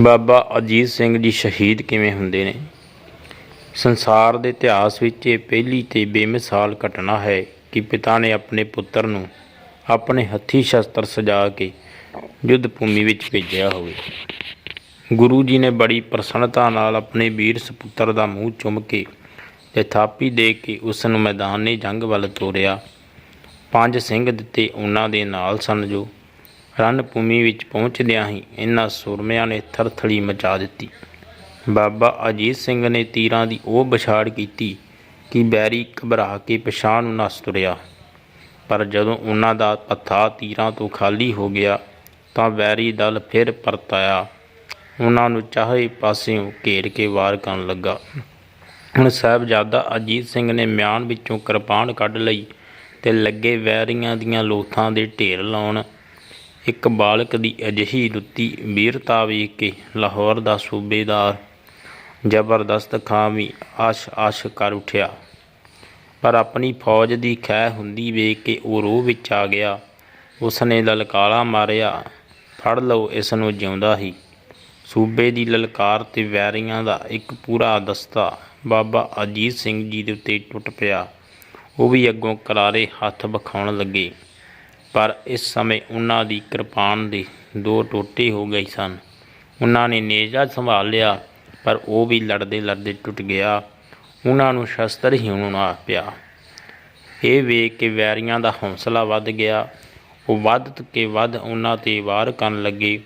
ਬਾਬਾ ਅਜੀਤ ਸਿੰਘ ਜੀ ਸ਼ਹੀਦ ਕਿਵੇਂ ਹੁੰਦੇ ਨੇ? ਸੰਸਾਰ ਦੇ ਇਤਿਹਾਸ ਵਿੱਚ ਇਹ ਪਹਿਲੀ ਤੇ ਬੇਮਿਸਾਲ ਘਟਨਾ ਹੈ ਕਿ ਪਿਤਾ ਨੇ ਆਪਣੇ ਪੁੱਤਰ ਨੂੰ ਆਪਣੇ ਹੱਥੀ ਸ਼ਸਤਰ ਸਜਾ ਕੇ ਯੁੱਧ ਭੂਮੀ ਵਿੱਚ ਭੇਜਿਆ ਹੋਵੇ। ਗੁਰੂ ਜੀ ਨੇ ਬੜੀ ਪ੍ਰਸੰਨਤਾ ਨਾਲ ਆਪਣੇ ਵੀਰ ਸਪੁੱਤਰ ਦਾ ਮੂੰਹ ਚੁੰਮ ਕੇ ਤੇ ਥਾਪੀ ਦੇ ਕੇ ਉਸ ਨੂੰ ਮੈਦਾਨੇ ਜੰਗ ਵੱਲ ਤੋਰਿਆ। ਪੰਜ ਸਿੰਘ ਦਿੱਤੇ ਉਹਨਾਂ ਦੇ ਨਾਲ ਸਨ ਜੋ ਰਣ ਭੂਮੀ ਵਿੱਚ ਪਹੁੰਚਦਿਆਂ ਹੀ ਇਹਨਾਂ ਸੂਰਮਿਆਂ ਨੇ ਥਰਥਲੀ ਮਚਾ ਦਿੱਤੀ। ਬਾਬਾ ਅਜੀਤ ਸਿੰਘ ਨੇ ਤੀਰਾਂ ਦੀ ਉਹ ਵਿਛਾੜ ਕੀਤੀ ਕਿ ਬੈਰੀ ਘਬਰਾ ਕੇ ਪਛਾਣ ਨੂੰ ਨੱਸ ਤੁਰਿਆ। ਪਰ ਜਦੋਂ ਉਹਨਾਂ ਦਾ ਪੱਥਾ ਤੀਰਾਂ ਤੋਂ ਖਾਲੀ ਹੋ ਗਿਆ ਤਾਂ ਵੈਰੀ ਦਲ ਫਿਰ ਪਰਤ ਆਇਆ ਉਹਨਾਂ ਨੂੰ ਚਾਹੇ ਪਾਸਿਓਂ ਘੇਰ ਕੇ ਵਾਰ ਕਰਨ ਲੱਗਾ। ਹੁਣ ਸਾਹਿਬਜ਼ਾਦਾ ਅਜੀਤ ਸਿੰਘ ਨੇ ਮਿਆਨ ਵਿੱਚੋਂ ਕਿਰਪਾਨ ਕੱਢ ਲਈ ਤੇ ਲੱਗੇ ਵੈਰੀਆਂ ਦੀਆਂ ਲੋਥਾਂ ਦੇ ਢੇਰ ਲਾਉਣ ਇੱਕ ਬਾਲਕ ਦੀ ਅਜਿਹੀ ਲੁੱਤੀ ਵੀਰਤਾ ਵੇਖ ਕੇ ਲਾਹੌਰ ਦਾ ਸੂਬੇਦਾਰ ਜ਼ਬਰਦਸਤ ਖਾਂ ਵੀ ਆਸ਼ ਆਸ਼ ਕਰ ਉਠਿਆ। ਪਰ ਆਪਣੀ ਫੌਜ ਦੀ ਖੈ ਹੁੰਦੀ ਵੇਖ ਕੇ ਉਹ ਰੋਹ ਵਿੱਚ ਆ ਗਿਆ। ਉਸਨੇ ਲਲਕਾਰਾ ਮਾਰਿਆ, ਫੜ ਲਓ ਇਸ ਨੂੰ ਜਿਉਂਦਾ ਹੀ। ਸੂਬੇ ਦੀ ਲਲਕਾਰ ਤੇ ਵੈਰੀਆਂ ਦਾ ਇੱਕ ਪੂਰਾ ਦਸਤਾ ਬਾਬਾ ਅਜੀਤ ਸਿੰਘ ਜੀ ਦੇ ਉੱਤੇ ਟੁੱਟ ਪਿਆ। ਉਹ ਵੀ ਅੱਗੋਂ ਕਰਾਰੇ ਹੱਥ ਵਿਖਾਉਣ ਲੱਗੇ। ਪਰ ਇਸ ਸਮੇਂ ਉਹਨਾਂ ਦੀ ਕਿਰਪਾਨ ਦੇ ਦੋ ਟੋਟੇ ਹੋ ਗਏ ਸਨ। ਉਹਨਾਂ ਨੇ ਨੇਜਾ ਸੰਭਾਲ ਲਿਆ, ਪਰ ਉਹ ਵੀ ਲੜਦੇ ਲੜਦੇ ਟੁੱਟ ਗਿਆ। ਉਹਨਾਂ ਨੂੰ ਸ਼ਸਤਰ ਹੀ ਹੋਣਾ ਪਿਆ। ਇਹ ਵੇਖ ਕੇ ਵੈਰੀਆਂ ਦਾ ਹੌਸਲਾ ਵੱਧ ਗਿਆ। ਉਹ ਵੱਧ ਕੇ ਵੱਧ ਉਹਨਾਂ ਤੇ ਵਾਰ ਕਰਨ ਲੱਗੇ।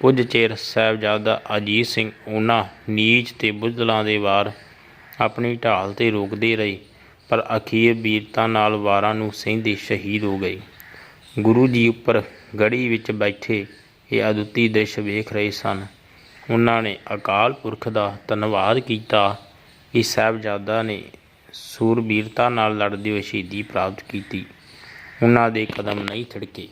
ਕੁਝ ਚਿਰ ਸਾਹਿਬਜ਼ਾਦਾ ਅਜੀਤ ਸਿੰਘ ਉਹਨਾਂ ਨੀਚ ਤੇ ਬੁੱਧਲਾਂ ਦੇ ਵਾਰ ਆਪਣੀ ਢਾਲ ਤੇ ਰੋਕਦੇ ਰਹੇ, ਪਰ ਅਖੀਰ ਵੀਰਤਾ ਨਾਲ ਵਾਰਾਂ ਨੂੰ ਸਹਿੰਦੇ ਸ਼ਹੀਦ ਹੋ ਗਏ। ਗੁਰੂ ਜੀ ਉੱਪਰ ਗੜੀ ਵਿੱਚ ਬੈਠੇ ਇਹ ਅਦੁੱਤੀ ਦ੍ਰਿਸ਼ ਵੇਖ ਰਹੇ ਸਨ। ਉਹਨਾਂ ਨੇ ਅਕਾਲ ਪੁਰਖ ਦਾ ਧੰਨਵਾਦ ਕੀਤਾ। ਕਿ ਸਾਹਿਬਜ਼ਾਦਾ ਨੇ ਸੂਰਬੀਰਤਾ ਨਾਲ ਲੜਦੇ ਹੋਏ ਸ਼ਹੀਦੀ ਪ੍ਰਾਪਤ ਕੀਤੀ। ਉਹਨਾਂ ਦੇ ਕਦਮ ਨਹੀਂ ਥੜਕੇ।